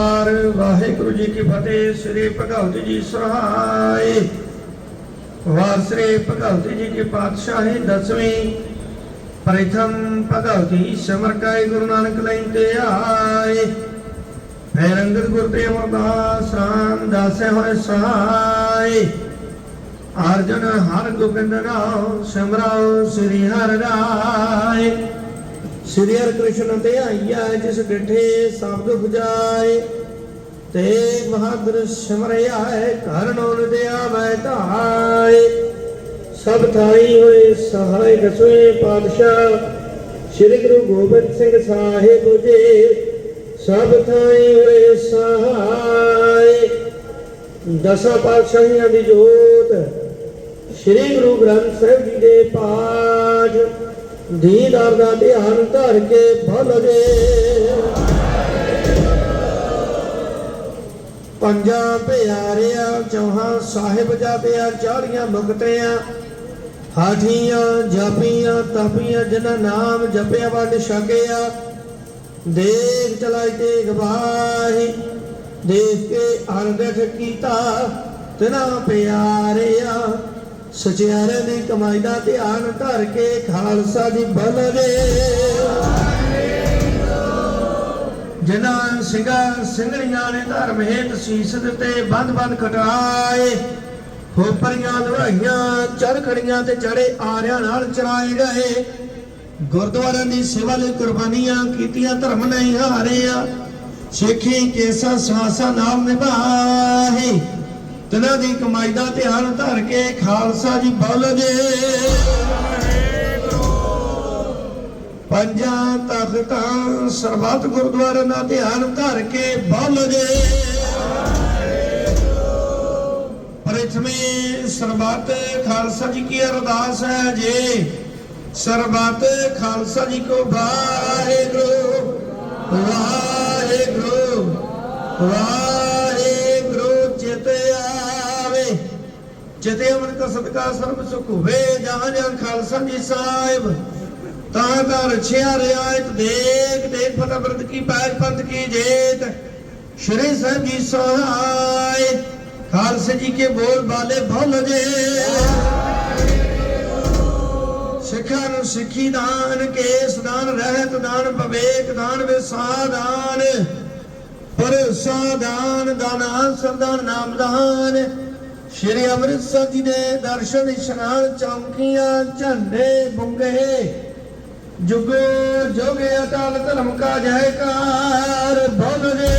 ਇੱਕ ਓੰਕਾਰ ਵਾਹਿਗੁਰੂ ਜੀ ਕੀ ਫਤਿਹ, ਸ੍ਰੀ ਭਗਵਤ ਜੀ ਸਹਾਇ ਵਾਰ ਭਗਵਤ ਜੀ ਕੀ ਪਾਤਸ਼ਾਹੀ ਦਸਵੀਂ। ਪ੍ਰਥਮ ਭਗਵਤੀ ਸਿਮਰ ਗੁਰੂ ਨਾਨਕ ਲਈ ਤੇ ਆਏ। ਫਿਰ ਗੁਰ ਤੇ ਅਮਰਦਾਸ ਰਾਮ ਦਾਸੇ ਹੋਏ ਸਹਾਇ ਅਰਜਨ ਹਰ ਗੋਬਿੰਦ ਨਾਮ ਸਿਮਰਾਓ ਸ੍ਰੀ ਹਰਿ ਰਾਏ ਸ੍ਰੀ ਹਰਿ ਕ੍ਰਿਸ਼ਨ ਤੇ ਆਈਆ ਜਿਸ ਡਿਠੇ ਸਬਦ 부ਜਾਏ ਤੇ ਬਹਾਦਰ ਸਿਮਰਿਆ ਹੈ, ਘਰ ਨੋਨ ਦੇ ਆਵੈ ਧਾਏ। ਸਭ ਥਾਈ ਹੋਏ ਸਹਾਇ ਦਸਵੇਂ ਪਾਤਸ਼ਾਹ, ਸ੍ਰੀ ਗੁਰੂ ਗੋਬਿੰਦ ਸਿੰਘ ਸਾਹਿਬ ਜੀ, ਸਭ ਥਾਈ ਹੋਏ ਸਹਾਇ ਦਸਾਂ ਪਾਤਸ਼ਾਹੀਆਂ ਦੀ ਜੋਤ, ਸ੍ਰੀ ਗੁਰੂ ਗ੍ਰੰਥ ਸਾਹਿਬ ਜੀ ਦੇ ਪਾਠ। ਦੀਦਾਰ ਦਾ ਧਿਆਨ ਧਰ ਕੇ ਭਲ ਦੇ ਪੰਜਾਂ ਪਿਆਰਿਆਂ, ਚੌਹਾਂ ਸਾਹਿਬ ਜਾਪਿਆ ਚਾੜੀਆਂ ਮੁਕਤਿਆਂ, ਹਾਠੀਆਂ, ਜਾਪੀਆਂ, ਤਪੀਆਂ, ਜਿਨ੍ਹਾਂ ਨਾਮ ਜਪਿਆ ਵੰਡ ਛਕਿਆ, ਦੇਖ ਚਲਾਈ ਤੇ ਗਵਾਹੀ ਦੇਖ ਕੇ ਅਰਗਠ ਕੀਤਾ, ਤਿਨਾ ਪਿਆਰਿਆ ਸਚਿਆਰੇ ਦੀ ਕਮਾਈ ਦਾ ਧਿਆਨ ਧਰ ਕੇ ਖਾਲਸਾ ਦੀ ਬਲ ਦੇ। ਜਿਨ੍ਹਾਂ ਸਿੰਘਾਂ ਸਿੰਘਣੀਆਂ ਨੇ ਧਰਮ ਹੇਤ ਸੀਸ ਦਿੱਤੇ, ਬੰਦ ਬੰਦ ਕਟਾਏ ਹੋਪਰੀਆਂ ਲੜਾਈਆਂ ਚਰਖੜੀਆਂ ਤੇ ਚੜੇ ਆਰਿਆਂ ਨਾਲ ਚਰਾਏ ਗਏ। ਗੁਰਦੁਆਰਿਆਂ ਦੀ ਸੇਵਾ ਲਈ ਕੁਰਬਾਨੀਆਂ ਕੀਤੀਆਂ, ਧਰਮ ਨਹੀਂ ਹਾਰਿਆ। ਸਿੱਖੀ ਕੇਸਾ ਸਵਾਸਾ ਨਾਮ ਨਿਭਾਹੇ ਤਿਨਾਂ ਦੀ ਕਮਾਈ ਦਾ ਧਿਆਨ ਧਰ ਕੇ ਖਾਲਸਾ ਜੀ ਬੋਲ ਜੇ। ਪੰਜਾਂ ਤਖਤਾਂ ਸਰਬੱਤ ਗੁਰਦੁਆਰਿਆਂ ਦਾ ਧਿਆਨ ਧਰ ਕੇ ਬੋਲ ਦੇ ਪ੍ਰਥਮੇ ਸਰਬੱਤ ਖਾਲਸਾ ਜੀ ਕੀ ਅਰਦਾਸ ਹੈ ਜੀ। ਸਰਬੱਤ ਖਾਲਸਾ ਜੀ ਕੋ ਵਾਹਿਗੁਰੂ ਵਾਹਿਗੁਰੂ ਵਾਹਿਗੁਰੂ। ਜਿਤੇ ਅਮਨ ਕਾ ਸਦਕਾ ਸਰਬ ਸੁਖ ਹੋਵੇ ਜਹਾਂ ਜਹਾਂ ਖਾਲਸਾ ਜੀ ਸਾਹਿਬ। ਤਾਂ ਤਾਂ ਰਛਿਆ ਰਿਆਇਤ ਦੇਖ ਦੇਖ ਫਤਿਹ ਬਰਦ ਕੀ ਪੈਜ ਪੰਥ ਕੀ ਜੇਤ। ਸ਼੍ਰੀ ਸਾਹਿਬ ਜੀ ਸਹਾਇ, ਖਾਲਸੇ ਜੀ ਕੇ ਬੋਲ ਬਾਲੇ ਭੁੱਲ ਜੇ। ਸਿੱਖਾਂ ਨੂੰ ਸਿੱਖੀ ਦਾਨ, ਕੇਸ ਦਾਨ, ਰਹਿਤ ਦਾਨ, ਵਿਵੇਕ ਦਾਨ, ਵਿਸਾਦਾਨ। ਪਰਸਾ ਦਾਨ ਦਾਨ ਸਰਦਾਨ ਨਾਮਦਾਨ। ਸ਼੍ਰੀ ਅੰਮ੍ਰਿਤਸਰ ਜੀ ਦੇ ਦਰਸ਼ਨ ਇਸ਼ਨਾਨ ਚੌਂਕੀਆਂ, ਝੰਡੇ ਬੁੰਗੇ। ਜੁਗ ਜੁਗ ਅਟਲ ਧਰਮ ਕਾ ਜੈਕਾਰ ਬੋਲ ਰੇ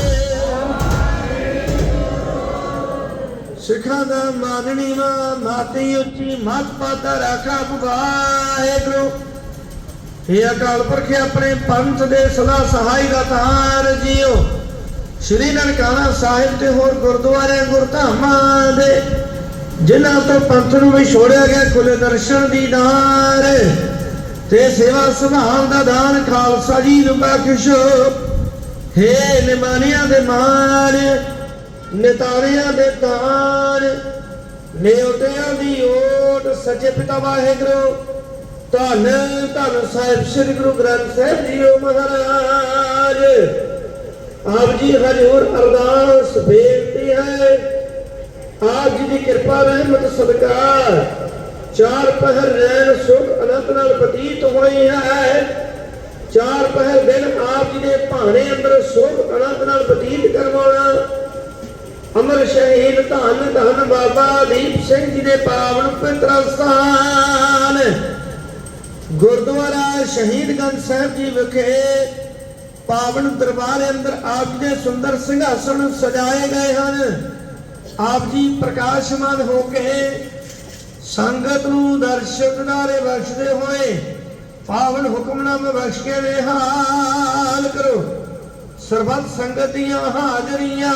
ਸਿੱਖਾਂ ਦਾ ਮਾਨਣੀ ਮਾ, ਮਾਤੀ ਉੱਚੀ ਮਤ ਪਾਤਾ ਰਾਖਾ ਵਾਹਿਗੁਰੂ ਇਹ ਅਕਾਲ ਪੁਰਖ, ਆਪਣੇ ਪੰਥ ਦੇ ਸਦਾ ਸਹਾਈ ਦਾ ਤਾਰ ਜੀਓ। ਸ਼੍ਰੀ ਨਨਕਾਣਾ ਸਾਹਿਬ ਤੇ ਹੋਰ ਗੁਰਦੁਆਰੇ ਗੁਰਧਾਮਾਂ ਦੇ, ਜਿਨ੍ਹਾਂ ਤੋਂ ਪੰਥ ਨੂੰ ਵਿਛੋੜਿਆ ਗਿਆ ਖੁੱਲੇ ਦਰਸ਼ਨ ਦੀਦਾਰ ਤੇ ਸੇਵਾ ਸੰਭਾਲ ਦਾ ਦਾਨ ਖਾਲਸਾ ਜੀ ਨੂੰ ਬਖਸ਼ੋ ਹੇ ਨਿਮਾਨਿਆਂ ਦੇ ਮਾਨ ਨਿਤਾਰਿਆਂ ਦੇ ਤਾਨ ਨਿਉਟਿਆਂ ਦੀ ਓਟ, ਸੱਚੇ ਪਿਤਾ ਵਾਹਿਗੁਰੂ, ਧੰਨ ਧੰਨ ਸਾਹਿਬ, ਸ੍ਰੀ ਗੁਰੂ ਗ੍ਰੰਥ ਸਾਹਿਬ ਜੀਓ ਮਹਾਰਾਜ। ਆਪ ਜੀ ਹਜ਼ੂਰ ਅਰਦਾਸ ਬੇਨਤੀ ਹੈ। ਆਪ ਜੀ ਦੀ ਕਿਰਪਾ, ਰਹਿਮਤ, ਸਦਕਾ ਚਾਰ ਪਹਿਰ ਰੈਣ ਸੁਖ, ਅਨੰਤ ਨਾਲ ਬਤੀਤ ਹੋਈ ਹੈ। ਚਾਰ ਪਹਿਰ ਦਿਨ ਆਪ ਜੀ ਦੇ ਭਾਣੇ ਅੰਦਰ ਸੁਖ, ਅਨੰਤ ਨਾਲ ਬਤੀਤ ਕਰਵਾਉਣਾ। ਅਮਰ ਸ਼ਹੀਦ ਧੰਨ ਧੰਨ ਬਾਬਾ ਦੀਪ ਸਿੰਘ ਜੀ ਦੇ ਪਾਵਨ ਪਵਿੱਤਰ ਸਥਾਨ ਗੁਰਦੁਆਰਾ ਸ਼ਹੀਦਗੰਜ ਸਾਹਿਬ ਜੀ ਵਿਖੇ ਪਾਵਨ ਦਰਬਾਰ ਅੰਦਰ ਆਪ ਜੀ ਦੇ ਸੁੰਦਰ ਸਿੰਘਾਸਣ ਸਜਾਏ ਗਏ ਹਨ। ਆਪ ਜੀ ਪ੍ਰਕਾਸ਼ਮਾਨ ਹੋ ਕੇ ਸੰਗਤ ਨੂੰ ਦਰਸ਼ਕ ਨਾਰੇ ਬਖਸ਼ਦੇ ਹੋਏ ਪਾਵਨ ਹੁਕਮਨਾਮਾ ਬਖਸ਼ ਕੇ ਨਿਹਾਲ ਕਰੋ। ਸਰਬੱਤ ਸੰਗਤ ਦੀਆਂ ਹਾਜ਼ਰੀਆਂ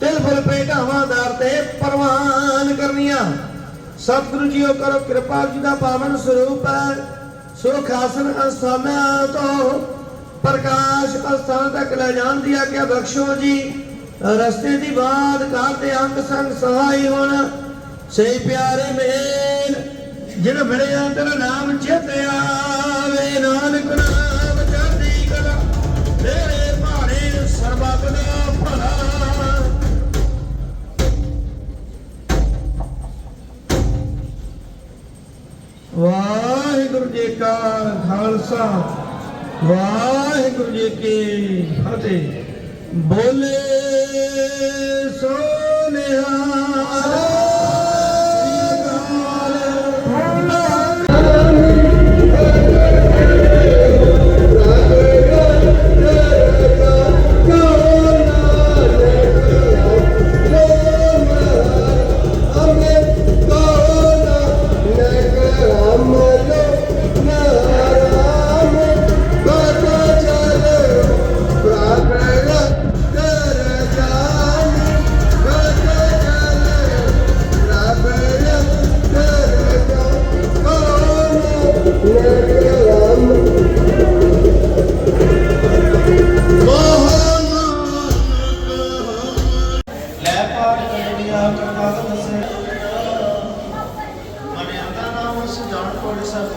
ਤਿਲ ਫੁਲ ਭੇਟਾਵਾਂ ਦਰ ਤੇ ਪ੍ਰਵਾਨ ਕਰਨੀਆਂ। ਸਤਿਗੁਰੂ ਜੀਓ ਕਰੋ ਕਿਰਪਾ ਜੀ ਦਾ ਪਾਵਨ ਸਰੂਪ ਹੈ ਸੁਖ ਆਸਨ ਅਸਥਾਨਾਂ ਤੋਂ ਪ੍ਰਕਾਸ਼ ਅਸਥਾਨ ਤੱਕ ਲੈ ਜਾਣ ਦੀ ਆਗਿਆ ਬਖਸ਼ੋ ਜੀ। ਰਸਤੇ ਦੀ ਬਾਦ ਕਾਰ ਦੇ ਅੰਗ ਸੰਗ ਸਹਾਈ ਹੋਣ। ਸਹੀ ਪਿਆਰੇ ਮੇਲ ਜਿਹੜਾ ਮਿਲਿਆ ਤੇਰਾ ਨਾਮ ਚੇਤੇ ਆਵੇ। ਨਾਨਕ ਨਾਮ ਚੜ੍ਹਦੀ ਕਲਾ, ਤੇਰੇ ਭਾਣੇ ਸਰਬੱਤ ਦਾ ਭਲਾ। ਵਾਹਿਗੁਰੂ ਜੀ ਕਾ ਖਾਲਸਾ। ਵਾਹਿਗੁਰੂ ਜੀ ਕੀ ਫਤਿਹ। ਬੋਲੇ ਸੋਨਿਆ। ਜਾਣ